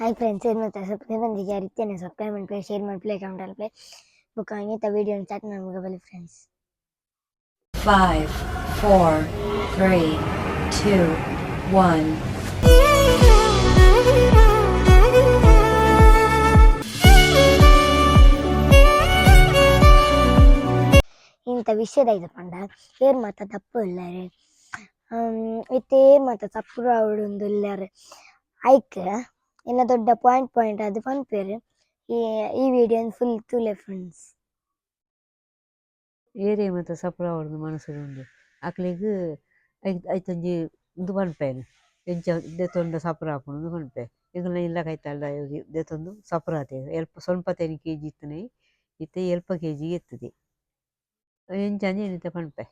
Hi friends ಏನು ಮಾಡ್ತಾರೆ subscribe ಬಂದಿಗೆ ಯಾರಿತ್ತೇನೆ ಸಬ್ಸ್ಕ್ರೈಬ್ ಮಾಡಿ ಶೇರ್ ಮಾಡಿ ಪ್ಲೇ ಕಮೆಂಟ್ ಅಲ್ಲಿ ಪ್ಲೇ ಬುಕ್ ಹಂಗೆ ವಿಡಿಯೋ ಸ್ಟಾರ್ಟ್ ನಮ್ಗೆ ಬಲ್ಲಿ friends five four three two one ಇಂಥ ವಿಷಯದ ಇದು ಪಂಡ ಏರ್ ಮಾತ ತಪ್ಪು ಇಲ್ಲಾರೆ ಇತ್ತೆ ಏರ್ ಮಾತ ತಪ್ಪು ಅವಡೊಂದು ಇಲ್ಲಾರೆ ಐಕ್ ಇನ್ನ ದೊಡ್ಡ ಪಾಯಿಂಟ್ ಪಾಯಿಂಟ್ ಅದು ಪನ್ಪೇರು ಈ ಈ ವಿಡಿಯೋ ಫುಲ್ ತೂಲೆ ಫ್ರೆಂಡ್ಸ್ ಏರೆ ಮಾತ ಸಪ್ರ ಅವಡ್ದು ಮನಸ್ಸುಡು ಉಂಡು ಅಕ್ಲೆಗ್ ಐತೊಂಜಿ ಉಂದು ಪನ್ಪೇನು ಎಂಚ ದೆತೊಂಡ ಸಪ್ರ ಆಪುಂಡು ಉಂದು ಪನ್ಪೆ ಎಂಕಲ್ನ ಇಲ್ಲ ಕೈತಲ್ದ ದೆತೊಂದು ಸಪ್ರ ಆತೆ ಎಲ್ಪ ಸ್ವಲ್ಪ ತೆನಿ ಕೆ ಜಿ ಇತ್ತನೆ ಇತ್ತೆ ಎಲ್ಪ ಕೆ ಜಿ ಎತ್ತದೆ ಎಂಚಾಂಜಿ ಏನಿತ ಪನ್ಪೆ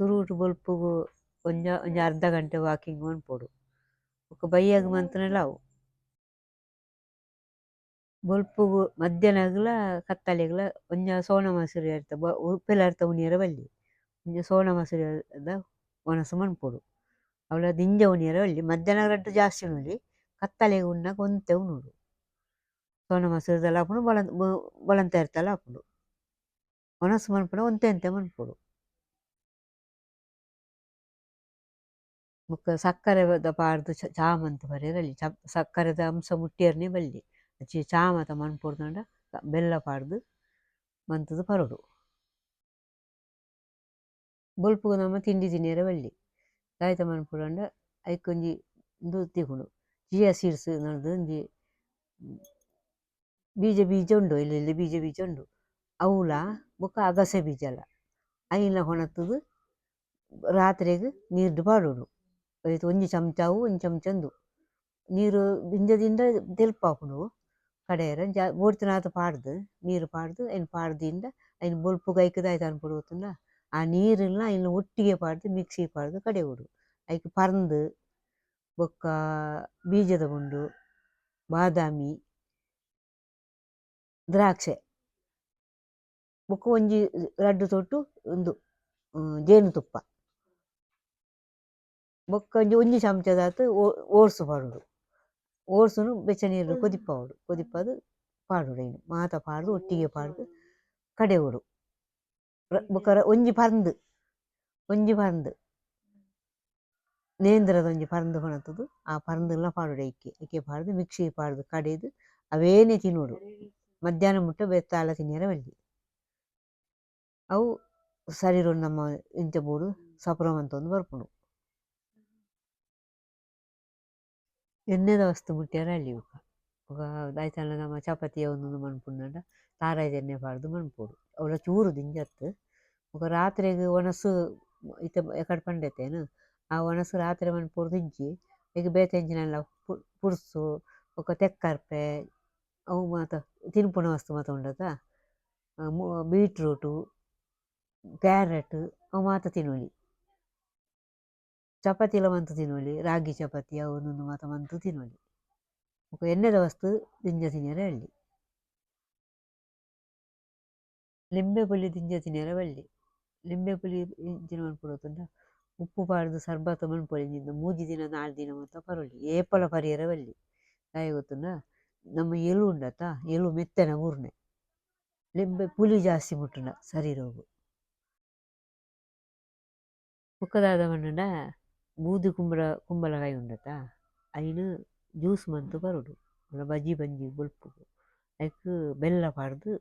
ಸುರುಟು ಬೊಲ್ಪುಗು ಒಂಜ ಒಂಜ ಅರ್ಧ ಗಂಟೆ ವಾಕಿಂಗ್ ಮನ್ಪೊಡು ಬೊಕ ಬೈಯಾಗ್ ಮಂತುನೆಲ ಅವು ಬೊಲ್ಪುಗು ಮಧ್ಯಾಹ್ನಗ್ಲ ಕತ್ತಲೆಗ್ಲ ಒಂಜ ಸೋನ ಮಸೂರಿ ಅರ್ತ ಉಪ್ಪೆಲ ಅರ್ತ ಉನಿಯರ ಬಲ್ಲಿ ಒಂಜ ಸೋನ ಮಸೂರಿ ದ ವನಸು ಮನ್ಪೊಡು ಅವಳ ದಿಂಜ ಉನಿಯರ ಬಲ್ಲಿ ಮಧ್ಯಾಹ್ನ ರಡ್ಡ್ ಜಾಸ್ತಿ ಉನುಲಿ ಕತ್ತಲೆಗ್ ಉನ್ನಗ ಒಂತೆ ಉನುಡು ಸೋನ ಮಸೂರಿದಲ ಆಪುಂಡು ಬೊಲಂ ಬೊಲಂತ ಇರ್ತಲ ಆಪುಂಡು ವನಸು ಮನ್ಪುನ ಒಂತೆ ಒಂತೆ ಮನ್ಪೊಡು ಬೊಕ ಸಕ್ಕರೆದ ಪಾಡ್ದ್ ಚಾ ಮಂತ್ ಬರೆರ್ ಚ ಸಕ್ಕರೆದ ಅಂಶ ಮುಟ್ಟಿಯರ್ನೆ ಬಲ್ಲಿ. ಅಚ್ಚಿ ಚಾ ಮಾತ ಮನ್ಪೊಡ್ಂಡ ಬೆಲ್ಲ ಪಾಡ್ದ್ ಮಂತದು ಪರೊಡು. ಬೊಲ್ಪುಗು ನಮ ತಿಂಡಿ ತಿನಿಯರೆ ಬಲ್ಲಿ. ದಾಯಿತ ಮನ್ಪುಡಂಡ ಐಕೊಂಜಿ ಉಂದು ತಿಕ್ಕುಂಡು ಚಿಯಾ ಸೀಡ್ಸ್ ನರ್ದ್ ಒಂಜಿ ಬೀಜ ಬೀಜ ಉಂಡು, ಇಲ್ಲಿ ಬೀಜ ಬೀಜ ಉಂಡು. ಅವುಲ ಬೊಕ ಅಗಸೆ ಬೀಜಲ ಐನ್ಲ ಹೊಣತ್ತದು ರಾತ್ರೆಗ್ ನೀರ್ಡ್ ಪಾಡೊಡು. ಐತ ಒಂಜಿ ಚಮಚ, ಅವು ಒಂಜಿ ಚಮಚ ಉಂದು ನೀರು ಬಿಂಜದಿಂದ ತೆಲ್ಪ್ ಆಪುಂಡು ಕಡೆಯರ ಜಾ ಬೋಡ್ತಿನಾತ್ ಪಾಡ್ದ್, ನೀರು ಪಾಡ್ದು ಐನ್ ಪಾಡ್ದಿಂದ ಐನ್ ಬೊಲ್ಪು ಐಕ್ ಐತನ್ ಅನ್ಪುಡು ಆ ನೀರುಲ್ನ ಐನ್ ಒಟ್ಟಿಗೆ ಪಾಡ್ದ್ ಮಿಕ್ಸಿ ಪಾಡ್ದ್ ಉಡು. ಐಕ್ ಪರ್ಂದ್, ಬೊಕ್ಕ ಬೀಜದ ಗುಂಡು, ಬಾದಾಮಿ, ದ್ರಾಕ್ಷೆ. ಬೊಕ್ಕ ಒಂಜಿ ರಡ್ಡ್ ತೊಟ್ಟು ಉಂದು ಜೇನುತುಪ್ಪ. ಬೊಕ್ಕ ಒಂಜಿ ಒಂಜಿ ಚಮಚದಾತ್ ಓಟ್ಸ್ ಪಾಡೊಡು ಓಟ್ಸ್ನು ಬೆಚ್ಚ ನೀರ್ಡ್ ಕೊದಿಪ್ಪವೊಡು ಕೊದಿಪ್ಪದ್ ಪಾಡೊಡು ಐನ್ ಮಾತ ಪಾಡ್ದ್ ಒಟ್ಟಿಗೆ ಪಾಡ್ದ್ ಕಡೆಯೊಡು ಬೊಕ ಒಂಜಿ ಪರ್ಂದ್ ಒಂಜಿ ಪರ್ಂದ್ ನೇಂದ್ರದ ಒಂಜಿ ಪರ್ಂದ್ ಕೊನತುದು ಆ ಪರ್ಂದ್ಲ ಪಾಡೊಡು ಐಕೆ ಐಕೆ ಪಾಡ್ದ್ ಮಿಕ್ಸಿ ಪಾಡ್ದ್ ಕಡೆದ್ ಅವೇನೆ ತಿನೊಡು ಮಧ್ಯಾಹ್ನ ಮುಟ್ಟ ಬೆತ್ತಾಲ ತಿನಿಯರೆ ಬಲ್ಲಿ ಅವು ಸರಿರೊಂದು ನಮ್ಮ ಎಂಚ ಬೋಡು ಸಪುರ ಮಂತೊಂದು ಬರ್ಪುಂಡು ಎಣ್ಣೆದ ವಸ್ತು ಮುಟ್ಟ್ಯಾರ ಅಲ್ಲಿ ಬೊಕ ದಾಯ್ತಂಡ ನಮ ಚಪಾತಿ ಅವೊಂದುಂದು ಮನ್ಪುಂಡಂಡ ತಾರಾಯ್ದ ಎಣ್ಣೆ ಪಾಡ್ದ್ ಮನ್ಪೊಡು. ಅವಲ ಚೂರು ದಿಂಜತ್ ಬೊಕ ರಾತ್ರೆಗ್ ಒಣಸು ಇತ್ತೆ ಎಕಡ್ ಪಂಡೆತೆನ್, ಆ ಒಣಸು ರಾತ್ರೆ ಮನ್ಪೊಡು ಇಜ್ಜಿ ಐಕ್ ಬೇತೆ ಎಂಚಿನಲ ಪುರ್ಸು ಬೊಕ ತೆಕ್ಕರ್ಪೆ, ಅವು ಮಾತ ತಿನ್ಪುನ ವಸ್ತು ಮಾತ ಉಂಡತ ಬೀಟ್ರೂಟು, ಕ್ಯಾರೆಟ್, ಅವು ಮಾತ ತಿನೊಲಿ ಚಪಾತಿಲ ಮಂತ್ ತಿನೊಲಿ ರಾಗಿ ಚಪಾತಿ, ಅವನೊಂದು ಮಾತ ಮಂತ್ ತಿನೊಲಿ ಬೊಕ ಎಣ್ಣೆದ ವಸ್ತು ದಿಂಜ ತಿನ್ನರ ಬಲ್ಲಿ ಲಿಂಬೆ ಪುಲಿ ದಿಂಜ ತಿನ್ನರ ಬಳ್ಳಿ. ಲಿಂಬೆ ಪುಲಿ ಇಂಚಿನ ಮನ್ಪೊಡು ಉಪ್ಪು ಪಾಡ್ದ್ ಸರ್ಬತ್ನಿಂದ ಮೂಜಿ ದಿನ, ನಾಲ್ಕು ದಿನ ಮಾತ್ರ ಪರೊಲಿ ಏಪಲ ಪರಿಯರೆ ಬಳ್ಳಿ. ದಾಯೆ ಗೊತ್ತುಂಡ ನಮ್ಮ ಎಲು ಉಂಡತ ಎಲು ಮೆತ್ತನ ಊರ್ನೆ ಲಿಂಬೆ ಪುಲಿ ಜಾಸ್ತಿ ಮುಟ್ಟುಂಡ, ಸರಿ ರೋಗು. ದಾದ ಪಂಡಂಡ ಬೂದಿ ಕುಂಬಳ, ಕುಂಬಳಕಾಯಿ ಉಂಡತ ಐನ್ ಜ್ಯೂಸ್ ಮಂತ್ ಬರೊಡು. ಬಜ್ಜಿ, ಬಂಜಿ ಬೊಲ್ಪುಗು ಐಕ್ ಬೆಲ್ಲ ಪಾಡ್ದ್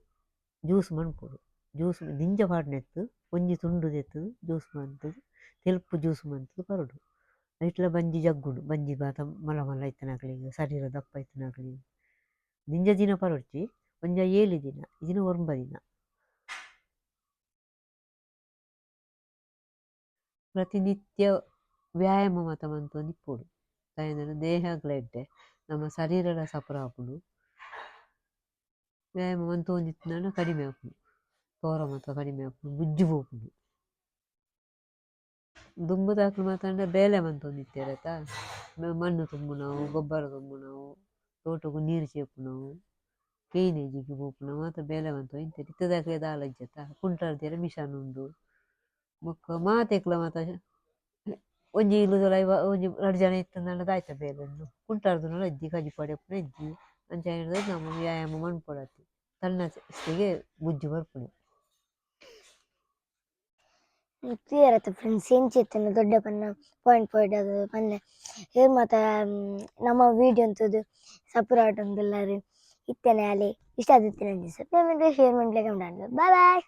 ಜ್ಯೂಸ್ ಮನ್ಪುಡು ಜ್ಯೂಸ್ ದಿಂಜ ಪಾಡ್ನೆತ್ತು ಒಂಜಿ ತುಂಡು ದೆತ್ ಜ್ಯೂಸ್ ಮಂತುದು, ತೆಲುಪು ಜ್ಯೂಸ್ ಮಂತುದು ಬರುಡು. ಐಟ್ಲ ಬಂಜಿ ಜಗ್ಗುಂಡು. ಬಂಜಿ ಬಾತ ಮಲ ಮಲ ಇತ್ತಿನಕ್ಲೆಗ್, ಶರೀರ ದಪ್ಪ ಇತ್ತಿನಕ್ಲೆಗ್. ನಿಂಜ ದಿನ ಪರೊಡ್ಜಿ ಒಂಜ ಏಳು ದಿನ ಇಜಿನ ಒರ್ಂಬ ದಿನ. ಪ್ರತಿನಿತ್ಯ ವ್ಯಾಯಾಮ ಮಾತ ಮಂತೊಂದು ಇಪ್ಪೊಡು ದಾಯೆಂಡ ದೇಹಗ್ಲ ಎಡ್ಡೆ ನಮ್ಮ ಶರೀರಲ ಸಪುರ ಆಪುಂಡು ವ್ಯಾಯಾಮ ಮಂತೊಂದಿತ್ತಿನಂಡ ಕಡಿಮೆ ಆಪುಂಡು ತೂರ ಮಾತ ಕಡಿಮೆ ಆಪುಂಡು ಬುಜ್ಜಿ ಪೋಪುಂಡು ದುಂಬುದಾಕುಲು ಮಾತ ಬೇಲೆ ಮಂತೊಂದಿತ್ತೆರತ ಮಣ್ಣು ತುಂಬುನವು ಗೊಬ್ಬರ ತುಂಬುನವು ತೋಟಗು ನೀರು ಚೇಪುನವು ಕೇಯ್ನೆಜಿಗೆ ಪೋಪುನ ಮಾತ ಬೇಲೆ ಮಂತೊಂದು ಇಂತೆರ್ ಇತ್ತೆದಾಕಲೆ ದಾಲ ಇಜ್ಜತ ಕುಂಟಡ್ದೆರ್ ಮಿಷನ್ ಉಂಡು ಬೊಕ ಮಾತೆಕ್ಲ ಮಾತ ಒಂಜಿ ಇಲ್ಲುದಲ ಇವ ಒಂಜಿ ನಡು ಜನ ಇತ್ತಂದ ಆಯ್ತ ಬೇಲೆಂದು ಕುಂಟಾರ್ದು ಎದ್ದಿ ಕಜಿ ಪಡೆಪುನ ಎದ್ದಿ ಅಂಚ ಹೇಳಿದ್ರೆ ನಮ್ಮ ವ್ಯಾಯಾಮ ಮನ್ಪೊಡತಿ. ತನ್ನ ಸಿಗೆ ಬುಜ್ಜಿ ಬರ್ಪುನೆ ಕ್ಲಿಯರ್ ಫ್ರೆಂಡ್ಸ್ ಫ್ರೆಂಡ್ಸ್ ಎಂಚಿತ್ತನ ದೊಡ್ಡ ಪನ್ನ ಪಾಯಿಂಟ್ ಪಾಯಿಂಟ್ ಅದು ಪನ್ನೆ ಏರ್ ಮಾತ ನಮ್ಮ ವಿಡಿಯೋ ಅಂತದ್ದು ಸಪುರ ಆಟ ಒಂದಿಲ್ಲಾರು ಇತ್ತೇನೆ ಅಲ್ಲಿ ಇಷ್ಟ ಆದಿತ್ತೇನೆ ಸಬ್ಸ್ಕ್ರೈಬ್ ಶೇರ್ ಮಾಡ್ಲಿಕ್ಕೆ ಬಾಯ್ ಬಾಯ್